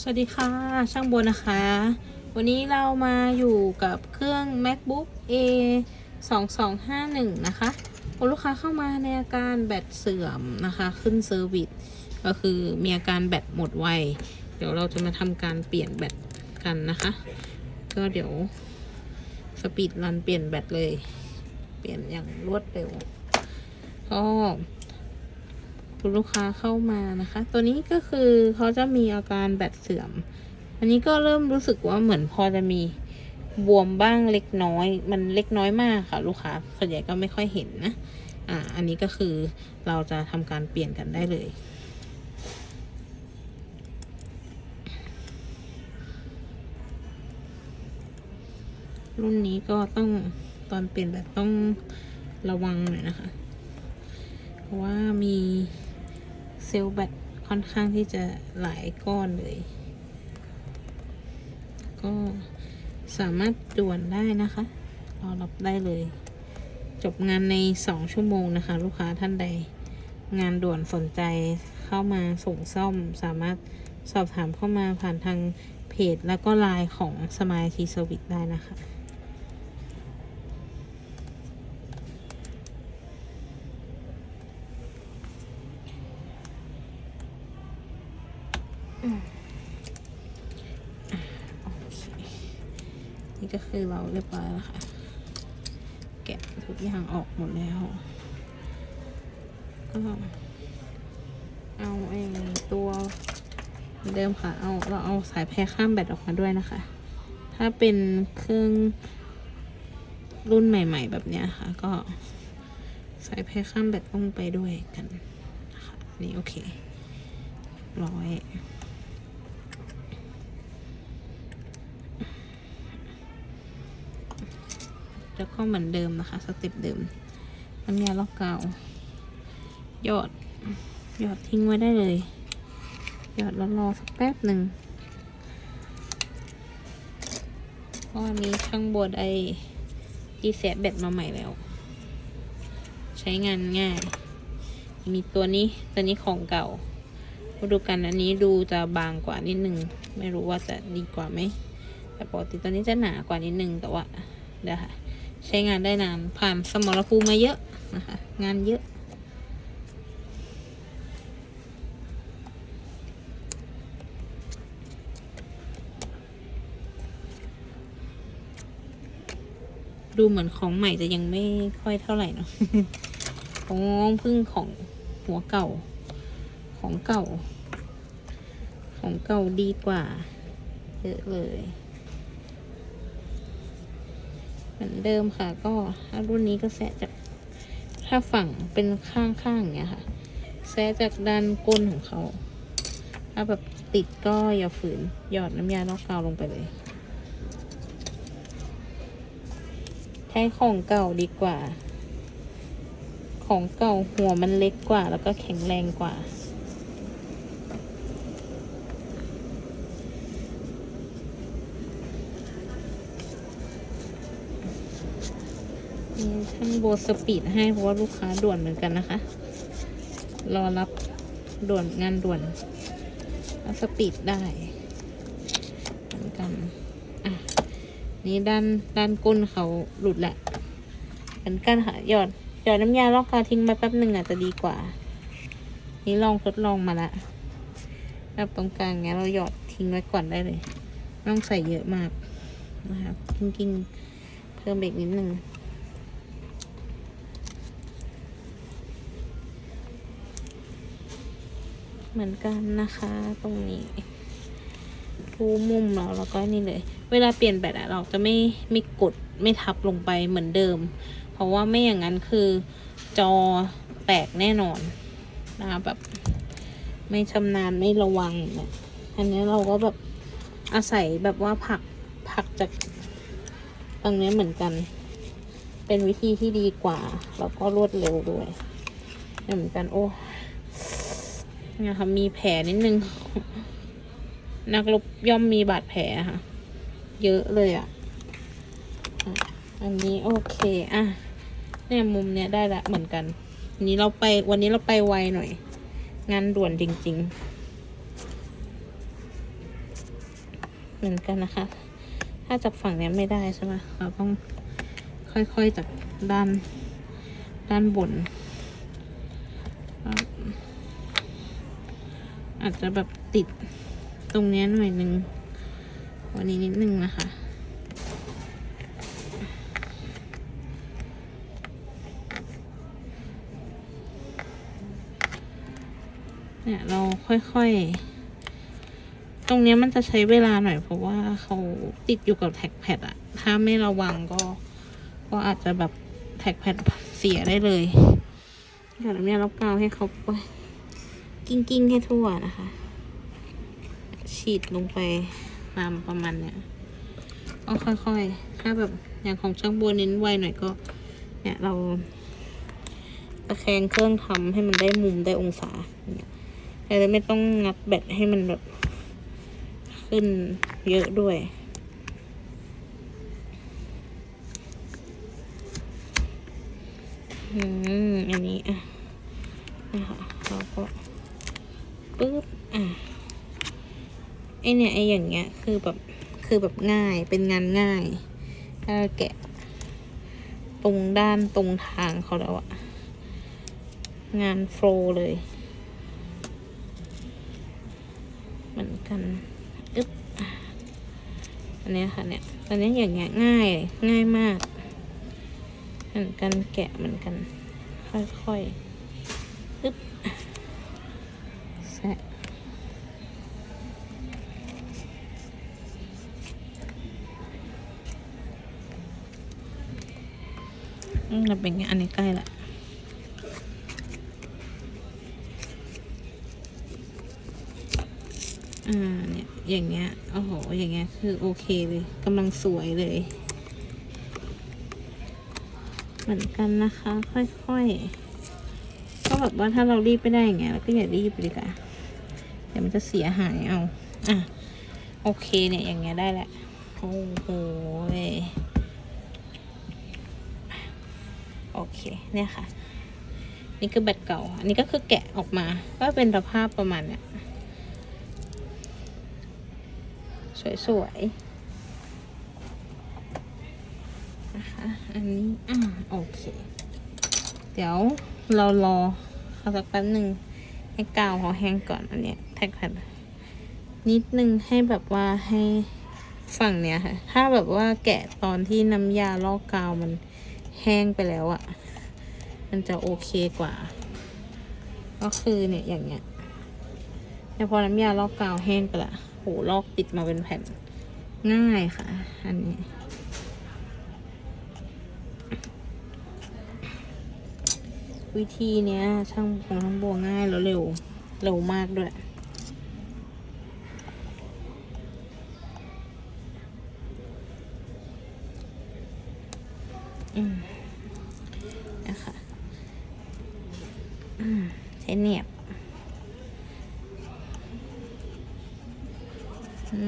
สวัสดีค่ะช่างบนนะคะ วันนี้เรามาอยู่กับเครื่อง macbook a 2 2 5 1นะคะคุณลูกค้าเข้ามาในอาการแบตเสื่อมนะคะ ขึ้นเซอร์วิสก็คือมีอาการแบตหมดไว เดี๋ยวเราจะมาทำการเปลี่ยนแบตกันนะคะ ก็เดี๋ยวสปีดรันเปลี่ยนแบตเลย เปลี่ยนอย่างรวดเร็วก็ ลูกค้าเข้ามานะคะ ตัวนี้ก็คือเขาจะมีอาการแบตเสื่อม อันนี้ก็เริ่มรู้สึกว่าเหมือนพอจะมีบวมบ้างเล็กน้อย มันเล็กน้อยมากค่ะ ลูกค้าส่วนใหญ่ก็ไม่ค่อยเห็นนะ อ่า อันนี้ก็คือเราจะทำการเปลี่ยนกันได้เลย รุ่นนี้ก็ต้องตอนเปลี่ยนแบบต้องระวังหน่อยนะคะ เพราะว่ามี ลล์แบตค่อนข้างที่จะหลายก้อนเลย ก็สามารถด่วนได้นะคะ รอรับได้เลย จบงานใน 2 ชั่วโมงนะคะ ลูกค้าท่านใด งานด่วนสนใจเข้ามาส่งซ่อม สามารถสอบถามเข้ามาผ่านทางเพจแล้วก็ไลน์ของสม i ทีเซอร์วิสได้นะคะ โอเค นี่ก็คือเราเรียบร้อยแล้วค่ะ แกะทุกอย่างออกหมดแล้วก็เอาไอ้ตัวเดิมค่ะ เอาเราเอาสายแพรข้ามแบตออกมาด้วยนะคะ ถ้าเป็นเครื่องรุ่นใหม่ ๆ แบบเนี้ยค่ะ ก็สายแพรข้ามแบตต้องไปด้วยกันนะคะอันนี่โอเคร้อย แล้วก็เหมือนเดิมนะคะสเต็ปเดิมน้ำยาล็อกกาหยอดหยอดทิ้งไว้ได้เลยหยอดแล้วรอสักแป๊บหนึ่งเพราะวันนี้ช่างบดไอดีเซตแบตมาใหม่แล้ว ใช้งานง่าย มีตัวนี้ตัวนี้ของเก่ามาดูกันอันนี้ดูจะบางกว่านิดนึง ไม่รู้ว่าจะดีกว่าไหมแต่ปกติตัวนี้จะหนากว่านิดนึงแต่ว่าเดี๋ยวค่ะ ใช้งานได้นาน ผ่านสมรภูมิมาเยอะนะคะ งานเยอะ ดูเหมือนของใหม่จะยังไม่ค่อยเท่าไหร่เนาะของพึ่งของหัวเก่า ของเก่า ของเก่าดีกว่า เยอะเลย เหมือนเดิมค่ะ ก็ถ้ารุ่นนี้ก็แสะจากถ้าฝั่งเป็นข้างๆอย่างเงี้ยค่ะ แสะจากด้านก้นของเขา ถ้าแบบติดก็อย่าฝืนหยอดน้ำยาล็อกกาวลงไปเลย ใช้ของเก่าดีกว่า ของเก่าหัวมันเล็กกว่า แล้วก็แข็งแรงกว่า มีช่างโบสปีดให้เพราะว่าลูกค้าด่วนเหมือนกันนะคะ รอรับด่วนงานด่วนแล้วสปีดได้เหมือนกันอะนี่ด้านด้านก้นเขาหลุดแหละเหมือนกันค่ะหยอดหยอดน้ำยาล็อกกาวทิ้งไว้แป๊บหนึ่งอาจจะดีกว่า นี่ลองทดลองมาละแบบตรงกลางเงี้ยเราหยอดทิ้งไว้ก่อนได้เลย ไม่ต้องใส่เยอะมากนะครับกิ้งๆเพิ่มเบรกนิดนึง เหมือนกันนะคะ ตรงนี้ทูมุมเราแล้วก็นี่เลย เวลาเปลี่ยนแบตอะเราจะไม่ไม่กดไม่ทับลงไปเหมือนเดิม เพราะว่าไม่อย่างนั้นคือจอแตกแน่นอนนะแบบ ไม่ชำนาญไม่ระวังเนี่ยอันนี้เราก็แบบอาศัยแบบว่าผักผักจากตรงนี้เหมือนกัน เป็นวิธีที่ดีกว่า แล้วก็รวดเร็วด้วยเหมือนกันโอ้ นี่ยค่ะมีแผลนิดนึง นักรบย่อมมีบาดแผลค่ะ เยอะเลยอะ อันนี้โอเค อะ เนี่ยมุมเนี้ยได้ละเหมือนกันนนี้เราไปวันนี้เราไปไวหน่อย งานด่วนจริง ๆ เหมือนกันนะคะ ถ้าจากฝั่งเนี้ยไม่ได้ใช่ไหมเราต้องค่อยๆจากด้านด้านบน อาจจะแบบติดตรงนี้หน่อยนึงวันนี้นิดนึงนะคะเนี่ยเราค่อยๆ ตรงนี้มันจะใช้เวลาหน่อยเพราะว่าเขาติดอยู่กับแท็กแพดอะถ้าไม่ระวังก็ ก็อาจจะแบบแท็กแพดเสียได้เลยเดี๋ยวเราเนี่ยเรากาวให้เขาไป กิ้งกิ้งให้ทั่วนะคะ ฉีดลงไปตามประมาณเนี้ยก็ค่อยๆ ถ้าแบบอย่างของช่างบัวเน้นไวหน่อยก็ เนี่ยเราตะแคงเครื่องทำให้มันได้มุมได้องศาเนี่ยแต่ไม่ต้องงัดแบตให้มันแบบขึ้นเยอะด้วย อืม อันนี้อะนะคะ ปึ๊บอะไอเนี่ยไออย่างเงี้ยคือแบบคือแบบง่ายเป็นงานง่ายถ้าแกะ ตรงด้านตรงทางเขาแล้วอะงานโฟลว์เลย เหมือนกันอึ๊บอะอันเนี้ยค่ะเนี่ยอันเนี้ยอย่างเงี้ยง่ายง่ายมาก เหมือนกันแกะเหมือนกัน ค่อยๆ อืมเราเป็นไงอันนี้ใกล้ละอ่าเนี่ยอย่างเงี้ยโอ้โหอย่างเงี้ยคือโอเคเลยกำลังสวยเลย เหมือนกันนะคะ ค่อยๆก็แบบว่าถ้าเรารีบไม่ได้อย่างเงี้ยเราก็อย่ารีบไปดีกว่าเดี๋ยวมันจะเสียหายเอาอะโอเคเนี่ยอย่างเงี้ยได้แหละโอ้โห โอเคเนี่ยค่ะ นี่คือแบตเก่า อันนี้ก็คือแกะออกมา ก็เป็นสภาพประมาณเนี้ยสวยๆนะคะอันนี้อ่าโอเค เดี๋ยวเรารอเขาสักแป๊บหนึ่งให้กาวเขาแห้งก่อนอันเนี้ยแท็กแพดนิดนึงให้แบบว่าให้ฝั่งเนี้ยค่ะ ถ้าแบบว่าแกะตอนที่น้ำยาลอกกาวมัน แห้งไปแล้วอะ่ะ มันจะโอเคกว่า ก็คือเนี่ยอย่างเงี้ยแต่พอน้ำยาลอกกาวแห้งไปละโหลอกติดมาเป็นแผ่นง่ายค่ะ อันนี้วิธีเนี้ยช่างของช่างบัวง่ายแล้วเร็ว เร็วมากด้วย อืมนะคะอืมใช้เหนียบ อื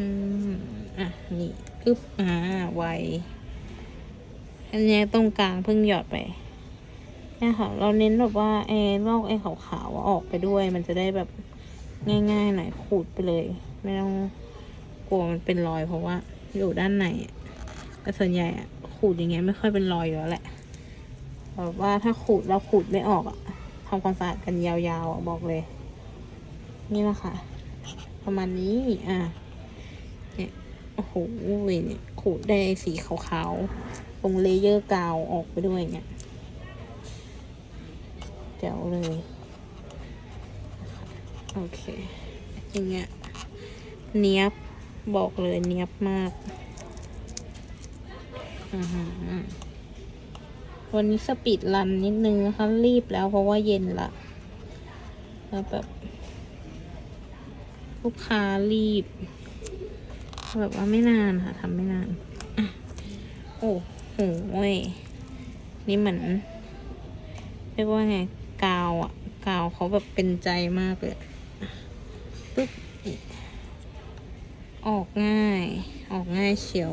ม อะ นี่ปึ๊บ อ่า ไว อันเนี้ยตรง กลางเพิ่งหยอดไปเนี่ยค่ะ เราเน้นแบบว่าไอ้ลอกไอ้ขาวๆอออกไปด้วย มันจะได้แบบง่ายๆหน่อยขูดไปเลย ไม่ต้องกลัวมันเป็นรอยเพราะว่า อยู่ด้านในแต่ส่วนใหญ่อะขูดอย่างเงี้ยไม่ค่อยเป็นรอยอยู่แล้วแหละแบบว่าถ้าขูดเราขูดไม่ออกอะทำความสะอาดกันยาวๆอบอกเลย นี่แหละค่ะ ประมาณนี้อะเนี่ยโอ้โหเนี่ยขูดได้สีขาวๆ ตรงเลเยอร์กาวออกไปด้วยเนี่ยแจ๋วเลย โอเค อย่างเงี้ย เนี้ยบ บอกเลยเนี้ยบมาก วันนี้สปีดรันนิดนึงนะคะ รีบแล้วเพราะว่าเย็นละ แล้วแบบ ลูกค้ารีบ แบบว่าไม่นานค่ะทำไม่นานอโอ้ โหเว้ยนี่เหมือนเรียกว่าไงกาวอะกาวเขาแบบเป็นใจมากเลยปึ๊บออกง่าย ออกง่ายเชียว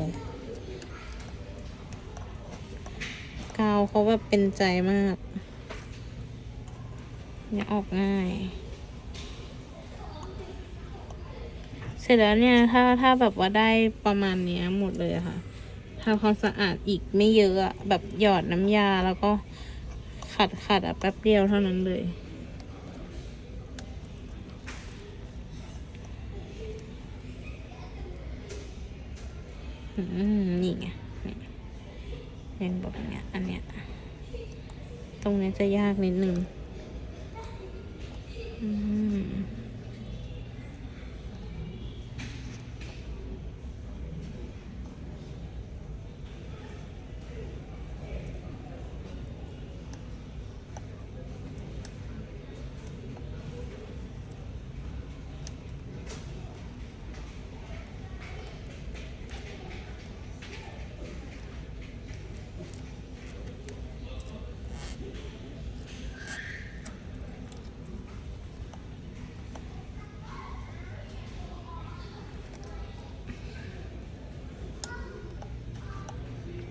กาวเขาแบบเป็นใจมากเนี่ยออกง่าย เสร็จแล้วเนี่ยถ้าถ้าแบบว่าได้ประมาณเนี้ยหมดเลยค่ะ ทำความสะอาดอีกไม่เยอะอะแบบหยอดน้ำยาแล้วก็ขัดขัดอะแป๊บเดียวเท่านั้นเลยอืมนี่ไงนี่เป็นแบบเนี้ยอันเนี้ย ตรงนี้จะยากนิดนึง อืม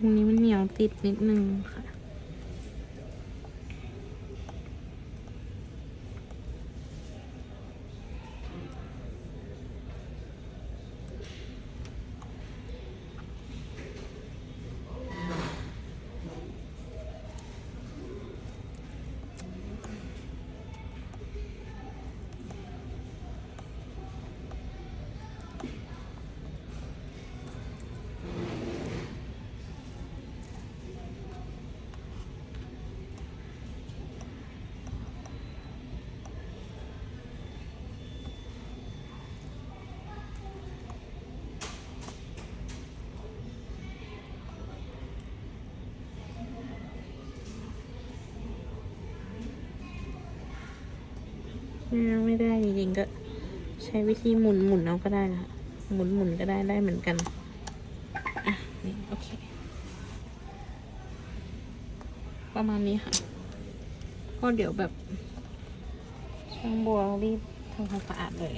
รงนี้มันเหนียวติดนิดนึงค่ะ ไม่ได้จริงๆก็ใช้วิธีหมุนหมุนเอาก็ได้นะคะหมุนหมุนก็ได้ได้เหมือนกัน อะ นี่โอเค ประมาณนี้ค่ะ ก็เดี๋ยวแบบช่างบัวรีบทำความสะอาดเลย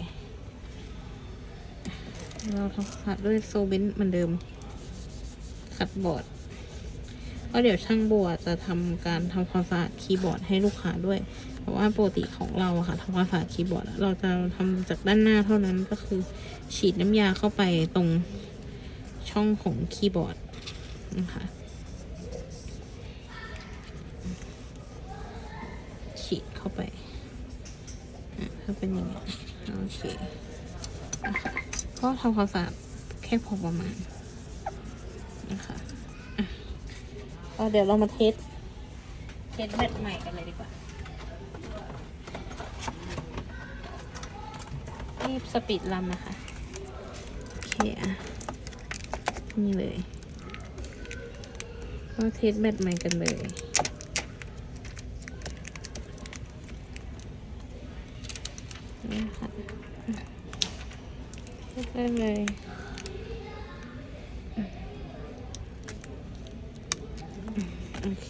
เราทำความสะอาดด้วยโซเบนเหมือนเดิม ขัดบอร์ด ก็เดี๋ยวช่างบัวจะทำการทำความสะอาดคีย์บอร์ดให้ลูกค้าด้วย เพราะว่าปกติของเราอะค่ะทำความสะอาดคีย์บอร์ด เราจะทำจากด้านหน้าเท่านั้นก็คือฉีดน้ำยาเข้าไปตรงช่องของคีย์บอร์ดนะคะฉีดเข้าไปอะถ้าเป็นอย่างนี้โอเคก็ทำความสะอาดแค่พอประมาณนะคะ อะก็เดี๋ยวเรามาเทส เทสแบตใหม่กันเลยดีกว่า รีบสปีดรันนะคะ โอเคอะ นี่เลยก็เทสแบตใหม่กันเลยนี่ค่ะเทสได้เลย เค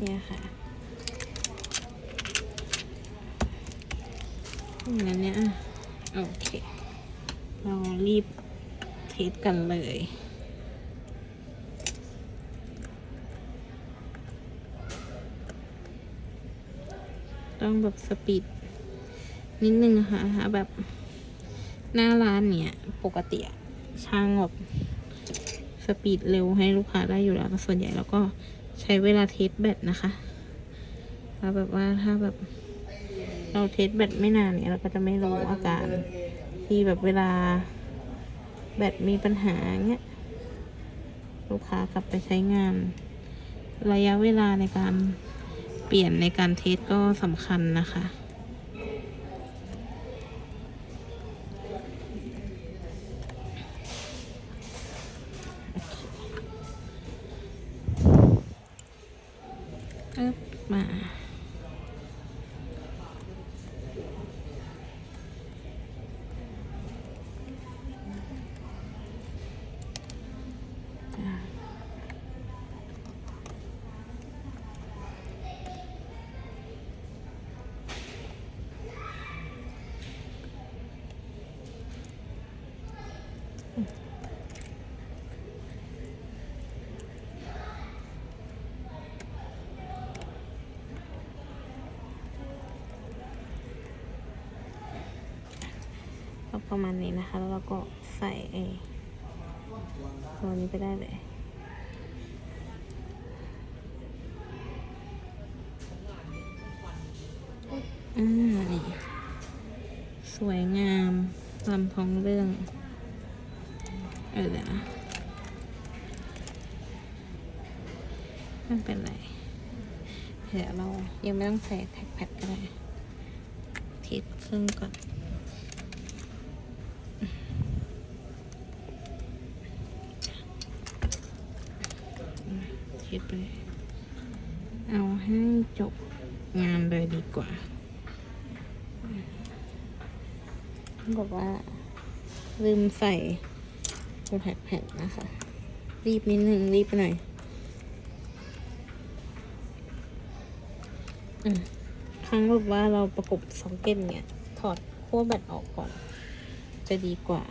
เนี่ยค่ะงั้นเนี่ยโอเค เรารีบเทสกันเลยต้องแบบสปีดนิดนึงนะคะแบบหน้าร้านเนี่ยปกติช่างแบบ สปีดเร็วให้ลูกค้าได้อยู่แล้วส่วนใหญ่เราก็ใช้เวลาเทสแบตนะคะแล้วแบบว่าถ้าแบบ เราเทสแบตไม่นานเนี่ยเราก็จะไม่รู้อาการที่แบบเวลาแบตมีปัญหาเงี้ยลูกค้ากลับไปใช้งาน ระยะเวลาในการเปลี่ยนในการเทสก็สำคัญนะคะ มา นี้นะคะ แล้วเราก็ใส่ไอ้ตัวนี้ไปได้เลย อืมนี่สวยงามลำท้องเรื่อง เออเดี๋ยวนะไม่เป็นไรเดี๋ยวเรายังไม่ต้องใส่แท็กแพดก็ได้ทิดครึ่งก่อน ทิดไปเลยเอาให้ จบงานเลยดีกว่าบอกว่า ลืมใส่ตัวแท็กแพดนะคะ รีบนิดนึง รีบไปหน่อยอครั้งแบบว่าเราประกบสองเก็ตเนี่ย ถอดขั้วแบตออกก่อน จะดีกว่า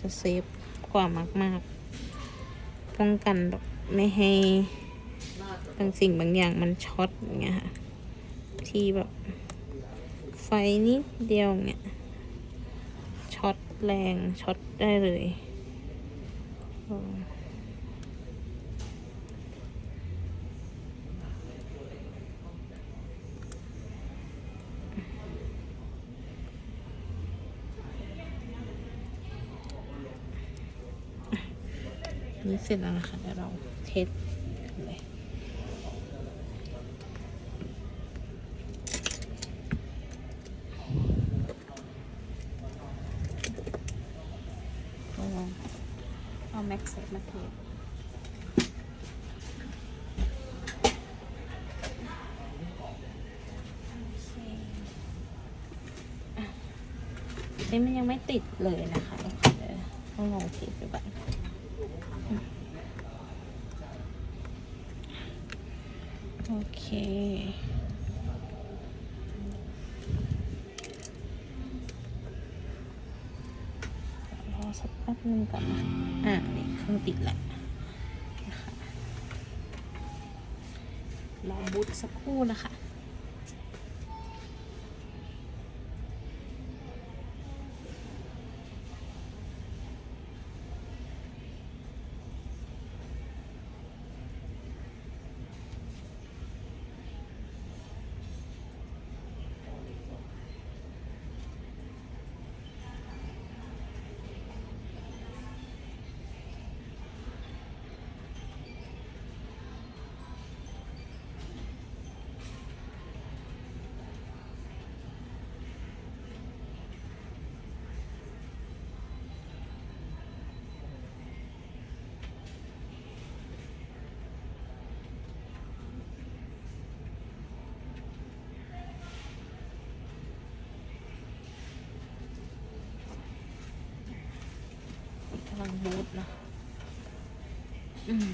จะเซฟกว่ามาก ๆ ป้องกันแบบไม่ให้ บางสิ่งบางอย่างมันช็อตอย่างเงี้ยค่ะที่แบบ ไฟนิดเดียวเนี่ยช็อตแรงช็อตได้เลยนี่เสร็จแล้วนะคะเดี๋ยวเราเทสกันเลย เอาเอาแม็กเซตมาเทสอะ นี่มันยังไม่ติดเลยนะคะต้องลองเทสดูก่อนโอเครอสักแป๊บนึงก่อนนะอ่านี่เครื่องติดแล้วนะคะรอบูตสักครู่นะคะ บูตนะอืม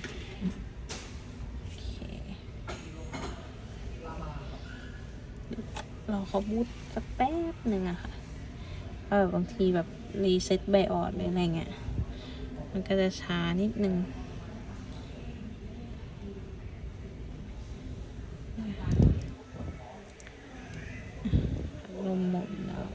รอเขาบูตสักแป๊บหนึ่งอะค่ะ เออบางทีแบบรีเซ็ตไบออดหรืออะไรเงี้ย มันก็จะช้านิดนึง ลมหมดแล้ว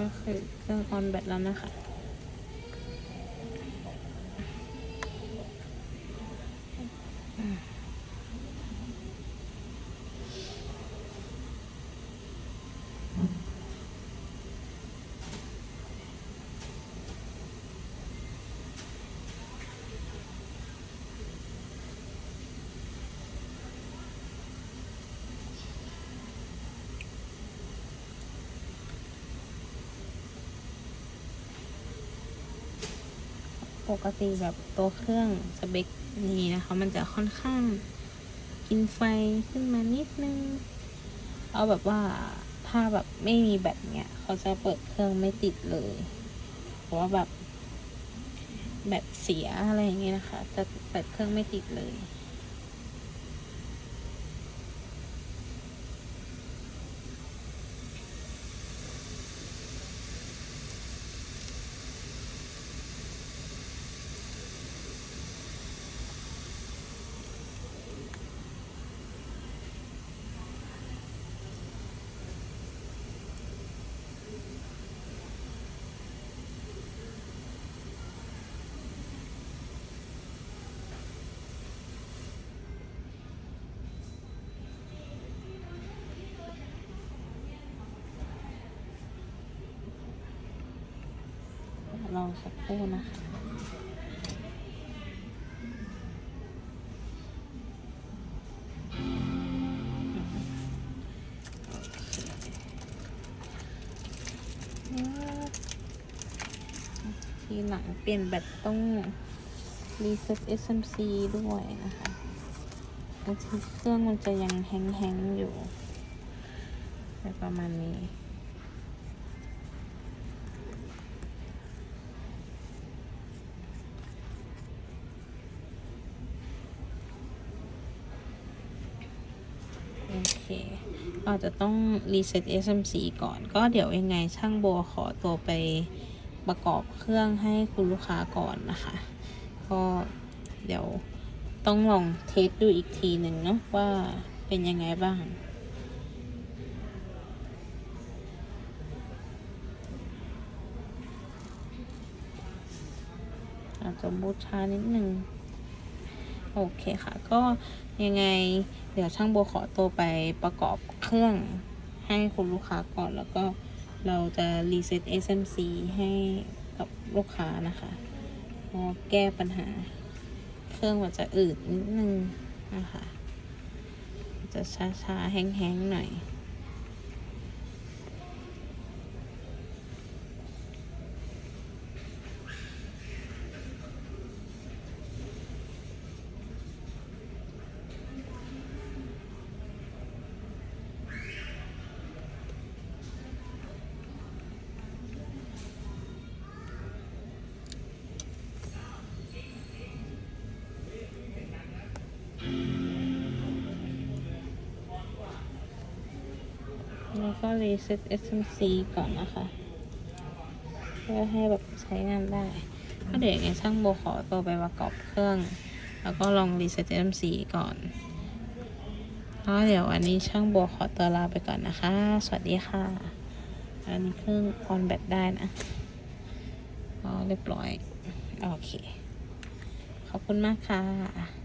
ก็คือเครื่องออนแบตแล้วนะคะ ปกติแบบตัวเครื่องสเปคนี้นะคะ มันจะค่อนข้างกินไฟขึ้นมานิดนึง เอาแบบว่าถ้าแบบไม่มีแบตเนี้ยเขาจะเปิดเครื่องไม่ติดเลยเพราะว่าแบบแบตเสียอะไรอย่างเงี้ยนะคะ จะเปิดเครื่องไม่ติดเลย เสักครู่นะคะทีหลังเปลี่ยนแบตต้องรีเซ็ต SMC ด้วยนะคะบางทีเครื่องมันจะยังแฮงๆอยู่ ประมาณนี้ เราจะต้องรีเซ็ต SMC ก่อน ก็เดี๋ยวยังไงช่างโบขอตัวไปประกอบเครื่องให้คุณลูกค้าก่อนนะคะ ก็เดี๋ยวต้องลองเทสดูอีกทีหนึ่งเนาะว่าเป็นยังไงบ้างอาจจะบูชานิดนึง โอเคค่ะ ก็ยังไงเดี๋ยวช่างโบขอตัวไปประกอบเครื่องให้คุณลูกค้าก่อนแล้วก็เราจะรีเซ็ต SMC ให้กับลูกค้านะคะก็แก้ปัญหา เครื่องมันจะอืดนิดนึงนะคะ จะช้าๆ แห้งๆ หน่อย แล้วก็รีเซ็ต SMC ก่อนนะคะ เพื่อให้แบบใช้งานได้ ก็เดี๋ยวยังไงช่างโบขอตัวไปประกอบเครื่อง แล้วก็ลองรีเซ็ต SMC ก่อนแล้วเดี๋ยววันนี้ช่างโบขอตัวลาไปก่อนนะคะ สวัสดีค่ะ อันนี้เครื่องออนแบตได้นะอ๋อเรียบร้อย โอเค ขอบคุณมากค่ะ